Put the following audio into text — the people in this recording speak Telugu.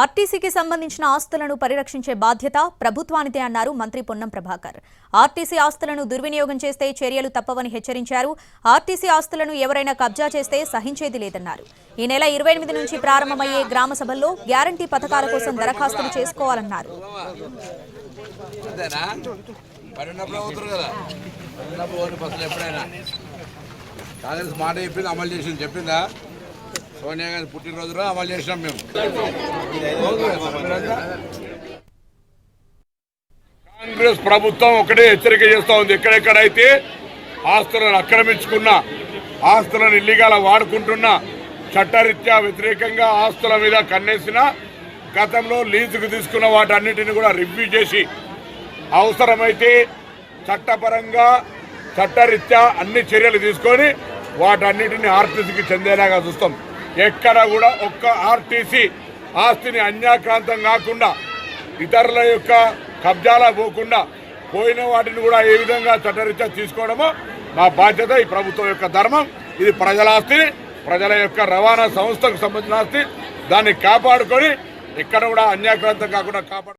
ఆర్టీసీకి సంబంధించిన ఆస్తులను పరిరక్షించే బాధ్యత ప్రభుత్వానిదే అన్నారు మంత్రి పొన్నం ప్రభాకర్. ఆర్టీసీ ఆస్తులను దుర్వినియోగం చేస్తే చర్యలు తప్పవని హెచ్చరించారు. ఆర్టీసీ ఆస్తులను ఎవరైనా కబ్జా చేస్తే సహించేది లేదన్నారు. ఈ నెల ఇరవై ఎనిమిది నుంచి ప్రారంభమయ్యే గ్రామ సభల్లో గ్యారంటీ పథకాల కోసం దరఖాస్తులు చేసుకోవాలన్నారు. కాంగ్రెస్ మాట చెప్పింది అమలు చేసింది చెప్పిందా? సోనియా గాంధీ పుట్టినరోజు అమలు చేసినాం మేము. కాంగ్రెస్ ప్రభుత్వం ఒకటే హెచ్చరిక చేస్తూ ఉంది. ఎక్కడెక్కడైతే ఆస్తులను ఆక్రమించుకున్న ఆస్తులను ఇల్లీగాల వాడుకుంటున్న చట్టరీత్యా వ్యతిరేకంగా ఆస్తుల మీద కన్నేసిన గతంలో లీజుకు తీసుకున్న వాటన్నిటిని కూడా రివ్యూ చేసి అవసరమైతే చట్టపరంగా చట్టరీత్యా అన్ని చర్యలు తీసుకొని వాటన్నిటిని ఆర్టీసీకి చెందేలాగా చూస్తాం. ఎక్కడ కూడా ఒక్క ఆర్టీసీ ఆస్తిని అన్యాక్రాంతం కాకుండా ఇతరుల యొక్క కబ్జాలా పోకుండా పోయిన వాటిని కూడా ఏ విధంగా చట్టరీత్యా తీసుకోవడమో మా బాధ్యత ఈ ప్రభుత్వం యొక్క ధర్మం. ఇది ప్రజల ఆస్తి ప్రజల యొక్క రవాణా సంస్థకు సంబంధించిన ఆస్తి. దాన్ని కాపాడుకొని ఎక్కడ కూడా అన్యాక్రాంతం కాకుండా కాపాడు